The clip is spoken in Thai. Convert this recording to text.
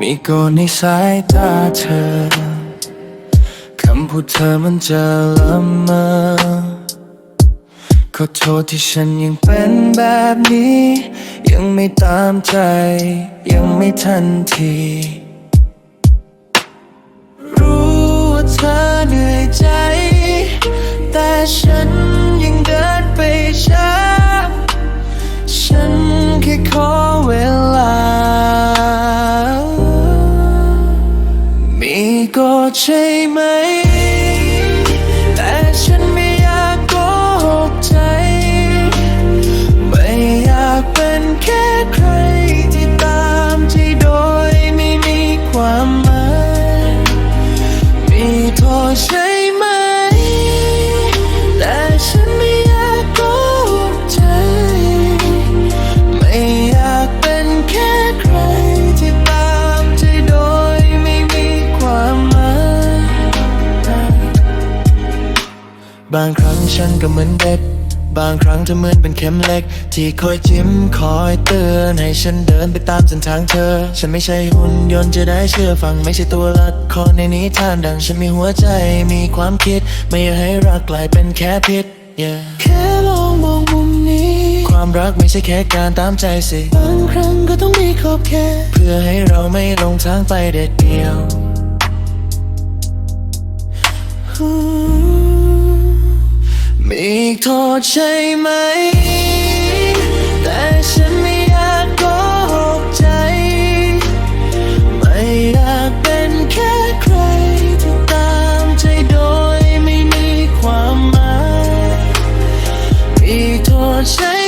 มีโกนในสายตาเธอ คำพูดเธอมันจะละเมอขอโทษที่ฉันยังเป็นแบบนี้ ยังไม่ตามใจ ยังไม่ทันที รู้ว่าเธอเหนื่อยใจ แต่ฉันยังเดินไปช้า ฉันแค่ขอ ก็ใช่ไหม แต่ฉันไม่อยากโกหกใจ ไม่อยากเป็นแค่ใคร บางครั้งฉันก็เหมือนเด็ก บางครั้งเธอเหมือนเป็นเข็มเล็ก ที่คอยจิ้มคอยเตือน ให้ฉันเดินไปตามเส้นทางเธอ ฉันไม่ใช่หุ่นยนต์จะได้เชื่อฟัง ไม่ใช่ตัวละครในนิทานดัง ฉันมีหัวใจมีความคิด ไม่อยากให้รักกลายเป็นแค่พิษ yeah แค่ลองมองมุมนี้ ความรักไม่ใช่แค่การตามใจสิบางครั้งก็ต้องมีขอบเขตเพื่อให้เราไม่ลงทางไปเด็ดเดียว มีโทษใช่ไหม แต่ฉันไม่อยากโกหกใจ ไม่อยากเป็นแค่ใครที่ตามใจโดยไม่มีความหมาย มีโทษใช่